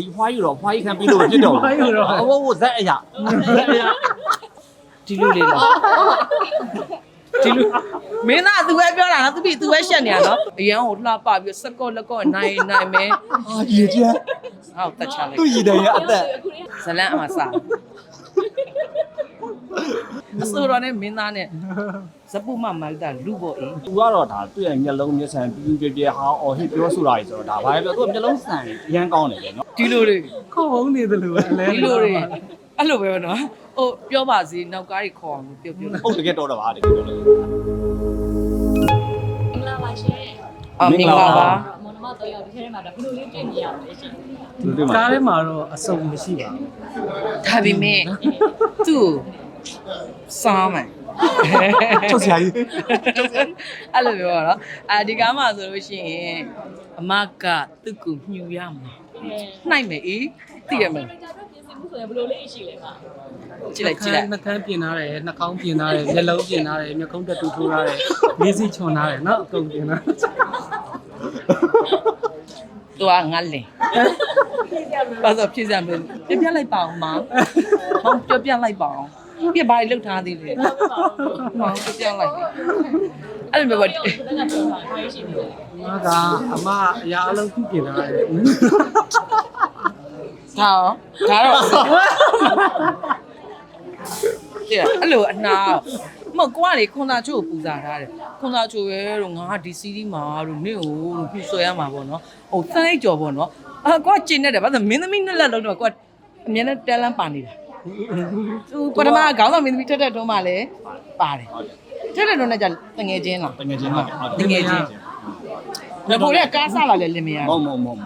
ဒီဖွားယူတော့ဖွားကြီးခံပြီးလို့ဖြစ်တော့ဖွားယူတော့အဝဝဇက်အရာဒီလိုလေးလားဒီလိုမင်းသားသူပဲပြောတာနော်သူပြီးသူပဲရှက်နေရနော်အရန်ကိုလှပပြီးစကော့လက်ကော့နိုင်နိုင်မဲအာရေကျန်းဟောက်တက်ချလိုက်သူ့ရည်တယ်ရအသက်ဇလန်းအမစားအစိုးရနဲ့မင်းသားနဲ့ဇပုမမိုက်တာလူပေါ့အေးသူကတော့ဒါသူ့ရဲ့မျက်လုံးမျက်စံပြူးပြူးပြဲဟာအော်ဟစ်ပြောဆိုတာကြီးဆိုတော့ဒါဘာပဲပြောသူကမျက်လုံးစံရမ်းကောင်းတယ်လေနော် ဒီလိုတွေခေါင်းဟုံးနေတယ်လို့အလဲဒီလိုတွေအဲ့လိုပဲနော်ဟိုပြောပါစေနောက်ကားကြီးခေါ်အောင်ပြောပြောဟုတ်တကယ်တော်တော့ပါတကယ်တော်လို့မင်္ဂလာပါရှင်အမင်္ဂလာပါမောင်နှမတော့ရောက်ဒီထဲမှာတော့ဘယ်လိုလေးတွေ့မြင်ရမလဲရှင်သူတို့မှာကားထဲမှာတော့အစုံမရှိပါဘူးဒါပေမဲ့သူ့စားမယ်ချုပ်ဆရာကြီးအဲ့လိုပြောတော့အဲဒီကားမှာဆိုလို့ရှိရင်အမကသူ့ကိုညှူရမှာ နှိုက်မယ်အေးသိရမလားဒါတော့ပြင်ဆင်မှုဆိုရင်ဘယ်လိုလေးရှိလဲပါကြည့်လိုက်ကြည့်လိုက်နှကန်းပြင်ထားတယ်နှာခေါင်းပြင်ထားတယ်မျက်လုံးပြင်ထားတယ်မျက်ခုံးတက်တူထိုးထားတယ်လေးစီချွန်ထားတယ်နော်အကုန်ပြင်ထားသူကငါလင်ဘာလို့ဖြစ်စမ်းမလဲပြပြလိုက်ပါအောင်မဟောင်းပြပြလိုက်ပါအောင်ပြဘာလို့ထားသေးလဲဟောင်းပြပြလိုက် အဲ့လိုမျိုးဘယ်ကပြောမှာခိုင်းရှိနေလဲငါကအမအရာအလုံးခုပြင်ထားတယ်ဒါရောဒါတော့ကြည့်အဲ့လိုအနာမဟုတ်ကိုကလေခွန်သာချို့ကိုပူဇာထားတယ်ခွန်သာချို့ရဲတော့ငါဒီစီးဒီမှာတော့နေကိုပြူဆွဲရမှာပေါ့နော်ဟိုစမ်းလိုက်ကြော်ပေါ့နော်အာကိုကကျင်နေတယ်ဘာလို့မင်းသမီးနဲ့လက်လုံးတော့ကိုကအမြဲတမ်းတလန်းပါနေတာသူပထမခေါင်းဆောင်မင်းသမီးထက်ထက်တွန်းမှလည်းပါတယ် ထက်ထက်တွန်းနဲ့じゃတငယ်ချင်းလား တကယ်ချင်းဟုတ်တယ် တငယ်ချင်းငါကိုလည်းကားစားလာလဲလင်မယား မဟုတ်မဟုတ်မဟုတ်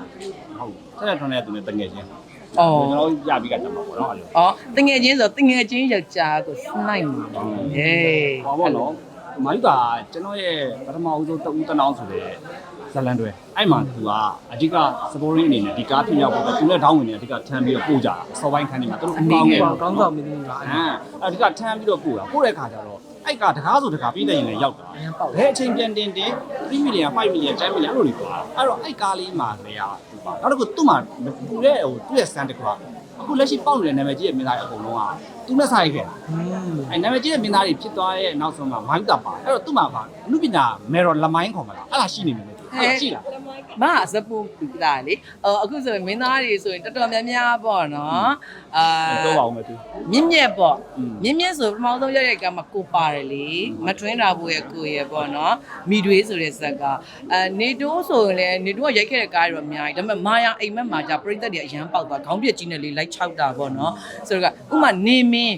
ဟုတ်ဆက်လက်ထွန်းတဲ့သူနဲ့တကယ်ချင်း အော် ကျွန်တော်ရပြီးကတည်းကပေါ့နော်အဲ့လို อ๋อတငယ်ချင်းဆိုတငယ်ချင်းယောက်ျားကိုစနိုင်မှာဟေး ဟောပေါ့နော်မိုင်းကကျွန်တော်ရဲ့ပထမဦးဆုံးတဦးတနောင်းဆိုတဲ့ ဇလန်တွဲအဲ့မှာသူကအဓိက supporting အနေနဲ့ဒီကားဖြစ်ရောက်ဖို့သူနဲ့ down ဝင်နေအဓိကထမ်းပြီးတော့ပို့ကြတာဆော့ဝိုင်းခန်းနေမှာသူတို့အကောင်းဆုံးကောင်းဆောင်မင်းကြီးပါအဲ့အဓိကထမ်းပြီးတော့ပို့တာပို့တဲ့ခါကျတော့အဲ့ကတကားဆိုတကားပြီးနေရင်လည်းရောက်တာဘယ်အချိန်ပြန်တင်တင်3 million 5 million 10 million အဲ့လိုတွေပါအဲ့တော့အဲ့ကားလေးမှာလည်းသူပါနောက်တစ်ခုသူ့မှာပူတဲ့ဟိုသူ့ရဲ့ stand တကွာအခုလက်ရှိပေါက်နေတဲ့နာမည်ကြီးရဲ့မင်းသားအကုန်လုံးကသူနဲ့ဆိုင်ခဲ့အဲနာမည်ကြီးရဲ့မင်းသားတွေဖြစ်သွားတဲ့နောက်ဆုံးမှာမိုင်းတာပါအဲ့တော့သူ့မှာပါအမှုပညာမေရော်လမိုင်းခေါ်မလားအဲ့ဒါရှိနေပြီ အဲ့ဒါရှိလား မအစပူပူလာလေအော်အခုဆိုရင်မင်းသားတွေဆိုရင်တော်တော်များများပေါ့နော်အာ တော့ပါအောင်မယ်သူ မြင့်မြတ်ပေါ့ อืม မြင့်မြတ်ဆိုပထမဆုံးရတဲ့ကမှာကိုပါတယ်လေမထွင်းတာဘူးရဲ့ကိုရဲ့ပေါ့နော်မိတွေးဆိုတဲ့ဇက်ကအဲနေတိုးဆိုရင်လည်းနေတိုးကရိုက်ခဲ့တဲ့ကားတွေတော့အများကြီးဒါပေမဲ့မာယာအိမ်မက်မှာじゃပြိသက်တွေအရန်ပေါက်သွားခေါင်းပြက်ကြီးနဲ့လေးလိုက်ချောက်တာပေါ့နော်ဆိုတော့ကဥမာနေမင်း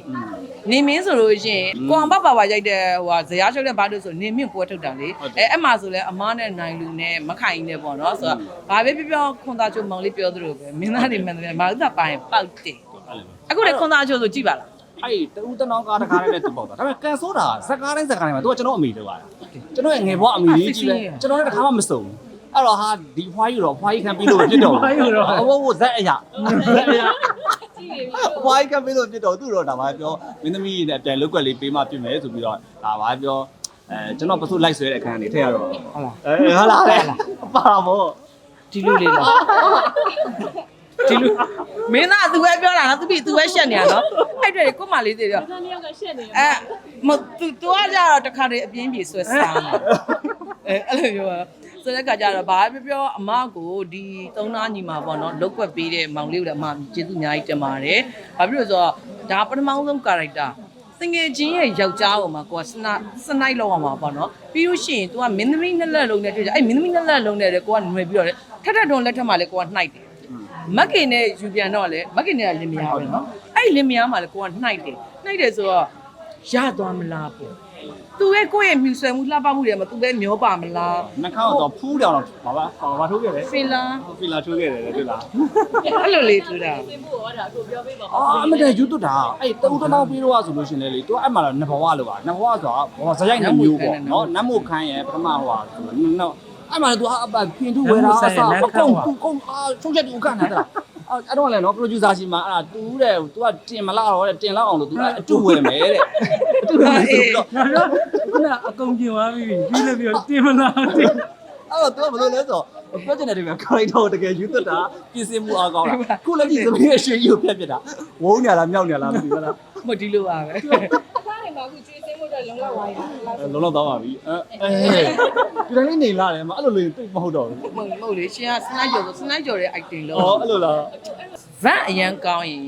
နေမင်းဆိုလို့ရှိရင်ကိုအောင်ပပပါရိုက်တဲ့ဟိုဟာဇရာချုပ်တဲ့ဘာလို့ဆိုနေမင်းပွဲထုတ်တာလေအဲအဲ့မှာဆိုလဲအမားနဲ့နိုင်လူနဲ့မခိုင်နဲ့ပေါ့နော်ဆိုတော့ဘာပဲပြောပြောခွန်သားချိုမောင်လေးပြောသလိုပဲမင်းသားတွေမှန်တယ်မာဥဒပိုင်းပေါက်တယ်အခုလေခွန်သားချိုဆိုကြည့်ပါလားအဲ့တူတနောင်းကားတကားနဲ့သူပေါက်တာဒါပေမဲ့ကန်ဆိုးတာဇက်ကားတိုင်းဇက်ကားတိုင်းမှာသူကကျွန်တော်အမိလောက်ရတာကျွန်တော်ရဲ့ငယ်ဘွားအမိလေးကြီးပဲကျွန်တော်လည်းတစ်ခါမှမစုံဘူးအဲ့တော့ဟာဒီဖွားယူတော့ဖွားကြီးခံပြီးလို့ဖြစ်တော့အဝဝဇက်အရာဇက်အရာ ကြည့်နေပြီဖွားကြီးခံပြီးလို့ဖြစ်တော့သူ့တော့ဒါပါပြောမင်းသမီးနဲ့အပြန်လုတ်ကွက်လေးပေးမှပြင်မယ်ဆိုပြီးတော့ဒါပါပြောအဲကျွန်တော်ပစုလိုက်ဆွဲတဲ့အခန်းလေးထည့်ရတော့ဟုတ်လားအဲဟာလာလေပါမို့ဒီလိုလေးလားဒီလိုမင်းသားသူပဲပြောတာနော်သူပြီးသူပဲရှက်နေရနော်အဲ့တွေ့ကိုမလေးတွေတော့ဒါနှစ်ယောက်ကရှက်နေတယ်အဲမသူသူကကြတော့တခါတည်းအပြင်းပြေဆွဲစားမှာအဲအဲ့လိုမျိုးပါ ဆိုတဲ့ခါကျတော့ဘာပဲပြောအမကိုဒီသုံးသားညီမပေါ့နော်လုတ်ွက်ပေးတဲ့မောင်လေးကိုလည်းအမကျေးဇူးအများကြီးတင်ပါတယ်ဘာဖြစ်လို့ဆိုတော့ဒါပထမဆုံးကာရိုက်တာတငယ်ချင်းရဲ့ယောက်ျားပေါ်မှာကိုကစနစနိုက်လောက်အောင်ပါပေါ့နော်ပြီးလို့ရှိရင် तू ကမင်းသမီးနှစ်လက်လုံးနဲ့တွေ့ကြအဲ့မင်းသမီးနှစ်လက်လုံးနဲ့လေကိုကຫນွယ်ပြီးတော့လေထက်ထက်တွန်လက်ထက်မှာလေကိုကနှိုက်တယ် မက်ကင်နဲ့ယူပြန်တော့လေမက်ကင်နဲ့ကလင်မယားပဲနော်အဲ့ဒီလင်မယားမှာလေကိုကနှိုက်တယ်နှိုက်တယ်ဆိုတော့ရသွားမလားပေါ့ သူရဲ့ကိုယ့်ရဲ့မြူဆွဲမှုလှပမှုတွေမှာသူပဲမျောပါမလားနှခါတော့ဖူးတယ်တော့ဘာပါဘာထိုးခဲ့လဲဖီလာဖီလာထိုးခဲ့တယ်လေတွေ့လားအဲ့လိုလေးထူတာသင်ဖို့ဟောတာကိုပြောပေးပါအာအမတန်ယူတူတာအဲ့တူတနောင်းပြီးတော့ဆိုလို့ရှင်လေလေ तू အဲ့မှာတော့နဘဝလို့ပါနဘဝဆိုတာဘောဇရိုက်နှမျိုးပေါ့နော်နတ်မို့ခန်းရဲ့ပထမဟိုဟာနော်အဲ့မှာ तू ဟာအပပြင်သူဝယ်တာအစားပကုံကူကုံအာချုံချက်တူခန့်နေတာ အဲ့တော့လည်းနော် producer ရှိမှာအဲ့ဒါ तू တဲ့ तू ကတင်မလားတော့တဲ့တင်လောက်အောင်လို့ तू ကအတူဝယ်မယ်တဲ့အတူဝယ်မယ်ဆိုပြီးတော့ ငါတို့ခုနအကုန်ပြင်သွားပြီပြီးလည်းပြောတင်မလားတင် အဲ့တော့ तू ကဘယ်လိုလဲဆိုတော့ ပြောချင်တယ်ဒီမှာ character ကိုတကယ်ယူသက်တာပြင်ဆင်မှုအားကောင်းတာခုလည်းဒီသမီးရဲ့ရှင်ကြီးကိုဖျက်ပြတာဝုန်းနေလားမြောက်နေလားမသိဘူးလား မဒီလိုပါပဲ ။ကားတွေမှာအခုကျွေးစင်းဖို့အ တွက်လုံလောက်သွားရလားလုံးလုံးတော့ပါပြီအဲဒီတိုင်းလေးနေလာတယ်မအဲ့လိုလေးတိတ်မဟုတ်တော့ဘူးမဟုတ်မဟုတ်လေရှင်ကစနိုက်ကျော်ဆိုစနိုက်ကျော်ရဲ့ item လို့ဩအဲ့လိုလားဗန်အရန်ကောင်းရင်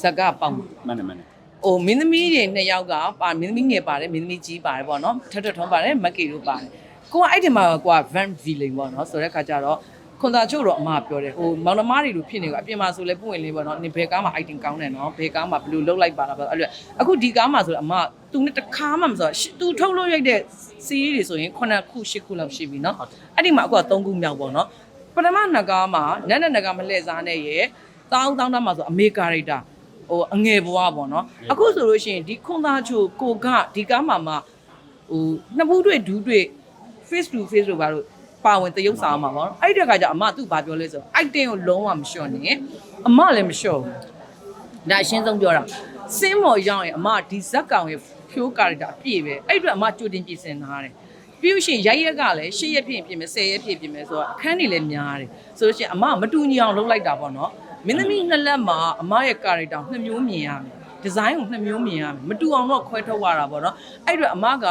ဇက်ကပေါက်မှာမှန်တယ်မှန်တယ်ဟိုမင်းသမီးတွေနှစ်ယောက်ကပါမင်းသမီးငယ်ပါတယ်မင်းသမီးကြီးပါတယ်ပေါ့နော်ထက်ထက်ထုံးပါတယ်မက်ကီတို့ပါတယ်ကိုကအဲ့ဒီမှာကိုက van villain ပေါ့နော်ဆိုတဲ့ခါကျတော့ ခွန်သာချို့တော့အမပြောတယ်ဟိုမောင်နှမတွေလိုဖြစ်နေကအပြင်မှာဆိုလဲပွင့်လေးပေါ့နော်နင်ဘယ်ကားမှာ item ကောင်းတယ်နော်ဘယ်ကားမှာဘယ်လိုလုပ်လိုက်ပါလားပေါ့အဲ့လိုအခုဒီကားမှာဆိုတော့အမသူနဲ့တစ်ခါမှမဆိုသူထုတ်လို့ရိုက်တဲ့စီးရီးတွေဆိုရင်9ခု10ခုလောက်ရှိပြီနော်အဲ့ဒီမှာအခုက3ခုမြောက်ပေါ့နော်ပထမနှစ်ကားမှာနက်နက်နက်ကားမလှည့်စားနဲ့ရဲ့တောင်းတောင်းတောင်းမှာဆိုအမေကာရိုက်တာဟိုအငယ်ဘွားပေါ့နော်အခုဆိုလို့ရှိရင်ဒီခွန်သားချိုကိုကဒီကားမှာမှဟိုနှစ်ဘူးတွေ့ဒူးတွေ့ face to face လို့ပါလို့ ပါဝင်တရုပ်ဆောင်မှာပေါ့နော်အဲ့ဒီတခါကျအမသူ့ဘာပြောလဲဆို item ကိုလုံးဝမလျှော့နဲ့အမလည်းမလျှော့ဘူးဒါအရှင်းဆုံးပြောတာစင်းမော်ရောက်ရင်အမဒီဇက်ကောင်ရဲ့ဖြိုးကာရက်တာအပြည့်ပဲအဲ့ဒီအတွက်အမကြိုတင်ပြင်ဆင်ထားတယ်ပြီးလို့ရှိရင်ရိုက်ရက်ကလည်း၈ရက်ဖြစ်ရင်ပြင်မယ်10ရက်ဖြစ်ပြင်မယ်ဆိုတော့အခန်းတွေလည်းများတယ်ဆိုလို့ရှိရင်အမမတူညီအောင်လုပ်လိုက်တာပေါ့နော်မင်းသမီးနှစ်လက်မှာအမရဲ့ကာရက်တာနှစ်မျိုးမြင်ရမယ် ဒီဇိုင်းကိုနှစ်မျိုးမြင်ရမယ်မတူအောင်တော့ခွဲထုတ်ရတာပေါ့နော်အဲ့အတွက်အမက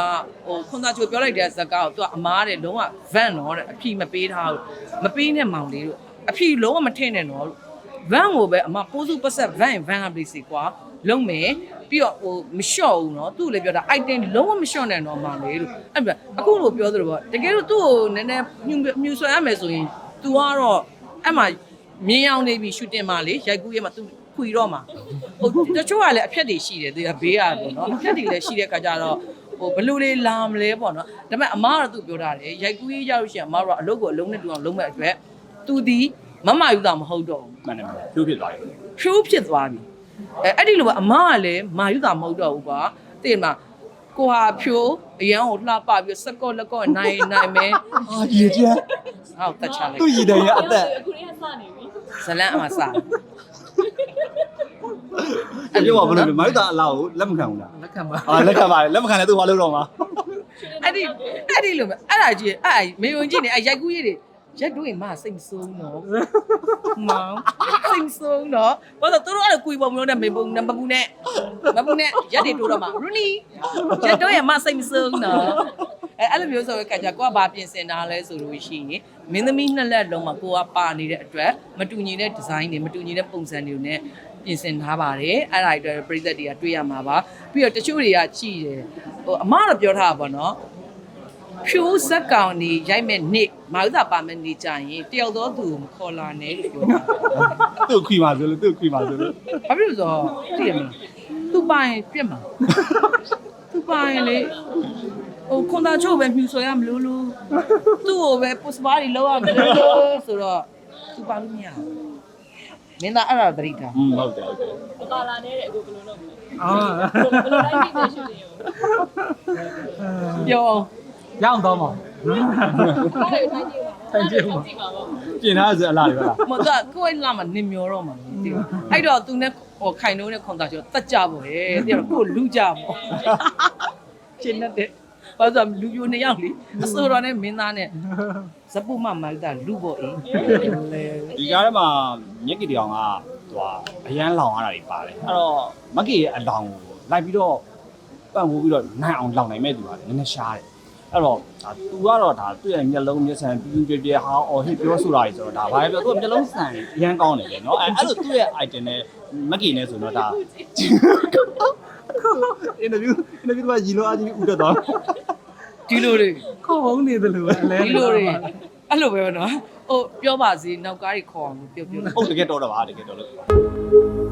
ဟိုခွန်သားချိုပြောလိုက်တဲ့ဇက်ကားကိုသူကအမားတဲ့လုံးဝ van တော့တဲ့အဖြီမပေးထားဘူးမပေးနဲ့မောင်လေးတို့အဖြီလုံးဝမထည့်နဲ့တော့လို့ van ကိုပဲအမပိုးစုပတ်ဆက် van van ကပေးစီကွာလုံးမယ်ပြီးတော့ဟိုမလျှော့ဘူးเนาะသူ့လည်းပြောတာ item လုံးဝမလျှော့နဲ့တော့မောင်လေးလို့အဲ့ပြအခုလိုပြောသလိုပေါ့တကယ်လို့သူ့ကိုနည်းနည်းမြူမြူဆွဲရမယ်ဆိုရင် तू ကတော့အဲ့မှာမြင်းအောင်နေပြီရှူတင်မှာလေရိုက်ကူးရဲမှာ तू ခွေတော့မှာ ဟိုတချို့ကလည်းအဖြက်တွေရှိတယ်သူကဘေးရပေါ့နော်အဖြက်တွေလည်းရှိတဲ့ခါကျတော့ဟိုဘလူတွေလာမလဲပေါ့နော်ဒါပေမဲ့အမားကတော့သူပြောထားတယ်ရိုက်ကူးရေးရလို့ရှိရင်အမားတို့ကအလုပ်ကိုအလုံးနဲ့တူအောင်လုပ်မဲ့အတွက် तू ဒီမမယူတာမဟုတ်တော့ဘူးမှန်တယ်မှန်တယ်ဖြိုးဖြစ်သွားတယ်ဖြိုးဖြစ်သွားပြီအဲအဲ့ဒီလိုပဲအမကလည်းမာယူတာမဟုတ်တော့ဘူးကွာသိတယ်မလားကိုဟာဖြိုးအရန်ကိုလှပပြီးစကော့လက်ကော့နိုင်နိုင်မယ်အာရေကျန်းဟောက်တက်ချလိုက်သူ့ရည်တယ်ရအသက်အခုလေးကစနေပြီဇလန်အမစား အဲ့ပြောပါဘယ်လိုလဲမိုက်တာအလားကိုလက်မခံဘူးလားလက်ခံပါအာလက်ခံပါတယ်လက်မခံလည်းသူ့ဘာလုပ်တော့မှာအဲ့ဒီအဲ့ဒီလိုပဲအဲ့ဒါကြီးအဲ့ဒါမေယုံကြီးနေအဲ့ရိုက်ကူးရေးတွေရက်တို့ရင်မစိတ်မဆိုးတော့မောင်စိတ်မဆိုးတော့ဘာလို့သူတို့အဲ့လိုကွေပုံမျိုးနဲ့မေပုံနဲ့မပူနဲ့မပူနဲ့ရက်တွေတိုးတော့မှာရူနီရက်တို့ရင်မစိတ်မဆိုးတော့အဲ့အဲ့လိုမျိုးဆိုရကကြကိုကဘာပြင်ဆင်တာလဲဆိုလို့ရှိရင်မင်းသမီးနှစ်လက်လုံးမှာကိုကပါနေတဲ့အတွက်မတူညီတဲ့ဒီဇိုင်းတွေမတူညီတဲ့ပုံစံတွေနဲ့ ပြင်ဆင်ထားပါတယ်အဲ့ဒါတွေပြိသက်တွေကတွေ့ရမှာပါပြီးတော့တချို့တွေကကြည်တယ်ဟိုအမတော့ပြောထားတာပေါ့နော်ဖြူစက်ကောင်นี่ရိုက်မဲ့နေ့မဟုတ်တာပါမဲ့နေကြရင်တယောက်သောသူကိုမခေါ်လာနဲ့လို့ပြောတာသူ့ခွေပါဆိုလို့သူ့ခွေပါဆိုလို့ဘာဖြစ်လို့ဆိုတော့သိရမလားသူ့ပိုင်ပြက်မှာသူ့ပိုင်လေဟိုခွန်သားချို့ပဲမြူဆွဲရမလို့လို့သူ့ကိုပဲပုစပါးတွေလောက်ရမလို့ဆိုတော့သူ့ပါလို့မရဘူး မင်းသားအဲ့ဒါသတိထား อืมဟုတ်တယ်ဟုတ်တယ် ပပါလာနေတဲ့အခုဘယ်လိုလုပ်မလဲ အော် ဘယ်လိုလိုက်ကြည့်နေရှင်နေရော ပြောအောင် ရအောင်တော့မှာ ဘာလဲထိုင်ကြည့်ပါထိုင်ကြည့်ပါကြည့်ပါဦး ပြင်ထားစအလားတွေပဲလား မတော့ကိုယ်လာမှနင်မျောတော့မှာမသိဘူးအဲ့တော့ तू နဲ့ဟိုခိုင်နှုံးနဲ့ခွန်သားချို့တက်ကြပေါ့ဟဲ့တဲ့တော့ကိုယ်လူကြပေါ့ရှင်းတဲ့ဘာလို့လူပြိုနှစ်ယောက်လीအစိုးရနဲ့မင်းသားနဲ့ ဇပုမမာလတာလူပေါ့အေးဒီကားထဲမှာမြက်ကီတောင်ကသူကအရန်လောင်ရတာတွေပါတယ်အဲ့တော့မက်ကီရဲ့အလောင်ကိုလိုက်ပြီးတော့ပန့်ဖို့ပြီးတော့နိုင်အောင်လောင်နိုင်မဲ့သူကလည်းနည်းနည်းရှားတယ်အဲ့တော့ဒါသူကတော့ဒါသူ့ရဲ့မျက်လုံးမျက်စံပြူးပြူးပြဲဟာအော်ဟစ်ပြောဆိုတာကြီးဆိုတော့ဒါဘာပဲပြောသူကမျက်လုံးစံအရန်ကောင်းတယ်လေနော်အဲ့အဲ့လိုသူ့ရဲ့ item နဲ့မက်ကီနဲ့ဆိုတော့ဒါအင်တာဗျူးအင်တာဗျူးကရီလိုအားကြီးဥတက်သွား ဒီလိုတွေခေါ်ဝုန်းနေတယ်လို့ပဲအလဲဒီလိုတွေအဲ့လိုပဲနော်ဟိုပြောပါစေနောက်ကားကြီးခေါ်အောင်ပြောပြောဟုတ်တကယ်တော်တော့ပါတကယ်တော်လို့